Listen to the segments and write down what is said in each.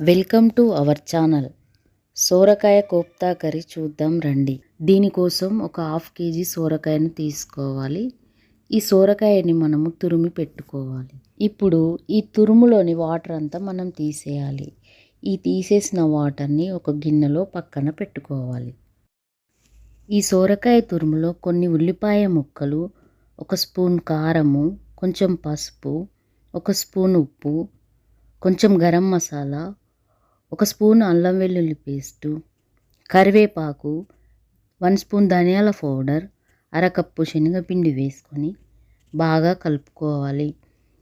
Welcome to our channel. సోరకాయ kofta curry చూద్దాం రండి. దీనికోసం ఒక హాఫ్ కేజీ సోరకాయను తీసుకోవాలి. ఈ సోరకాయని మనము తురిమి పెట్టుకోవాలి. ఇప్పుడు ఈ తురుములోని వాటర్ అంతా మనం తీసేయాలి. ఈ తీసేసిన వాటర్ని ఒక గిన్నెలో పక్కన పెట్టుకోవాలి. ఈ సోరకాయ తురుములో కొన్ని ఉల్లిపాయ ముక్కలు ఒక స్పూన్ కారము కొంచెం పసుపు ఒక స్పూన్ ఉప్పు కొంచెం గరం మసాలా ఒక స్పూన్ అల్లం వెల్లుల్లి పేస్టు కరివేపాకు వన్ స్పూన్ ధనియాల పౌడర్ అరకప్పు శనగపిండి వేసుకొని బాగా కలుపుకోవాలి.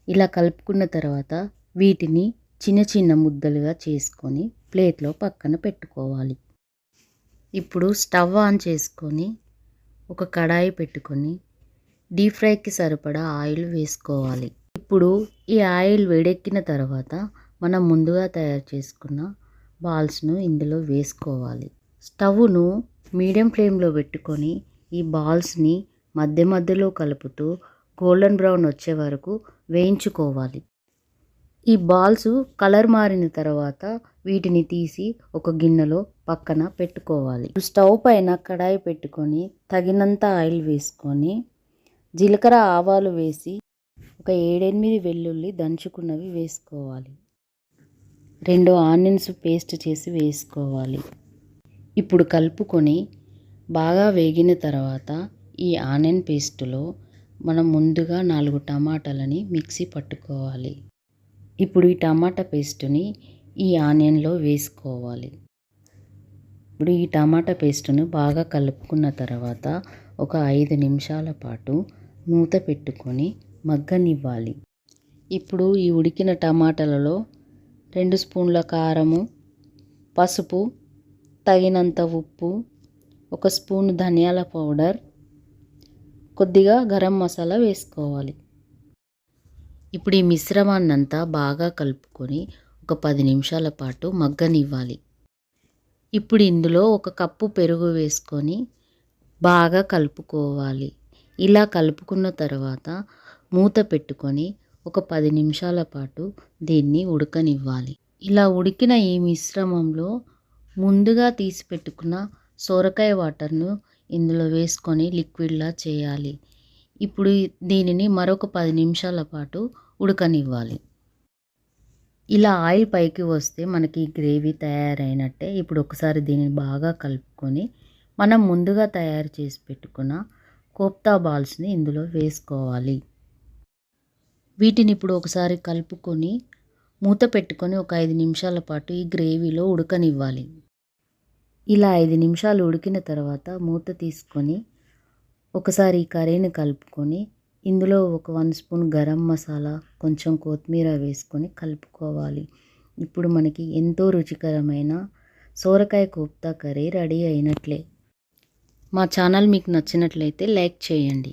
ఇలా కలుపుకున్న తర్వాత వీటిని చిన్న చిన్న ముద్దలుగా చేసుకొని ప్లేట్లో పక్కన పెట్టుకోవాలి. ఇప్పుడు స్టవ్ ఆన్ చేసుకొని ఒక కడాయి పెట్టుకొని డీప్ ఫ్రైకి సరిపడా ఆయిల్ వేసుకోవాలి. ఇప్పుడు ఈ ఆయిల్ వేడెక్కిన తర్వాత మనం ముందుగా తయారు చేసుకున్న బాల్స్ను ఇందులో వేసుకోవాలి. స్టవ్ను మీడియం ఫ్లేమ్లో పెట్టుకొని ఈ బాల్స్ని మధ్య మధ్యలో కలుపుతూ గోల్డెన్ బ్రౌన్ వచ్చే వరకు వేయించుకోవాలి. ఈ బాల్స్ కలర్ మారిన తర్వాత వీటిని తీసి ఒక గిన్నెలో పక్కన పెట్టుకోవాలి. స్టవ్ పైన కడాయి పెట్టుకొని తగినంత ఆయిల్ వేసుకొని జీలకర్ర ఆవాలు వేసి ఒక ఏడెనిమిది వెల్లుల్లి దంచుకున్నవి వేసుకోవాలి. రెండు ఆనియన్స్ పేస్ట్ చేసి వేసుకోవాలి. ఇప్పుడు కలుపుకొని బాగా వేగిన తర్వాత ఈ ఆనియన్ పేస్టులో మనం ముందుగా నాలుగు టమాటాలని మిక్సీ పట్టుకోవాలి. ఇప్పుడు ఈ టమాటా పేస్టుని ఈ ఆనియన్లో వేసుకోవాలి. ఇప్పుడు ఈ టమాటా పేస్టును బాగా కలుపుకున్న తర్వాత ఒక ఐదు నిమిషాల పాటు మూత పెట్టుకొని మగ్గనివ్వాలి. ఇప్పుడు ఈ ఉడికిన టమాటాలలో రెండు స్పూన్ల కారము పసుపు తగినంత ఉప్పు ఒక స్పూన్ ధనియాల పౌడర్ కొద్దిగా గరం మసాలా వేసుకోవాలి. ఇప్పుడు ఈ మిశ్రమాన్నంతా బాగా కలుపుకొని ఒక పది నిమిషాల పాటు మగ్గనివ్వాలి. ఇప్పుడు ఇందులో ఒక కప్పు పెరుగు వేసుకొని బాగా కలుపుకోవాలి. ఇలా కలుపుకున్న తర్వాత మూత పెట్టుకొని ఒక పది నిమిషాల పాటు దీన్ని ఉడకనివ్వాలి. ఇలా ఉడికిన ఈ మిశ్రమంలో ముందుగా తీసి పెట్టుకున్న సోరకాయ వాటర్ను ఇందులో వేసుకొని లిక్విడ్లా చేయాలి. ఇప్పుడు దీనిని మరొక పది నిమిషాల పాటు ఉడకనివ్వాలి. ఇలా ఆయిల్ పైకి వస్తే మనకి గ్రేవీ తయారైనట్టే. ఇప్పుడు ఒకసారి దీన్ని బాగా కలుపుకొని మనం ముందుగా తయారు చేసి పెట్టుకున్న కోప్తా బాల్స్ని ఇందులో వేసుకోవాలి. వీటిని ఇప్పుడు ఒకసారి కలుపుకొని మూత పెట్టుకొని ఒక ఐదు నిమిషాల పాటు ఈ గ్రేవీలో ఉడకనివ్వాలి. ఇలా ఐదు నిమిషాలు ఉడికిన తర్వాత మూత తీసుకొని ఒకసారి ఈ కర్రీని కలుపుకొని ఇందులో ఒక వన్ స్పూన్ గరం మసాలా కొంచెం కొత్తిమీర వేసుకొని కలుపుకోవాలి. ఇప్పుడు మనకి ఎంతో రుచికరమైన సోరకాయ కోప్తా కర్రీ రెడీ అయినట్లే. మా ఛానల్ మీకు నచ్చినట్లయితే లైక్ చేయండి.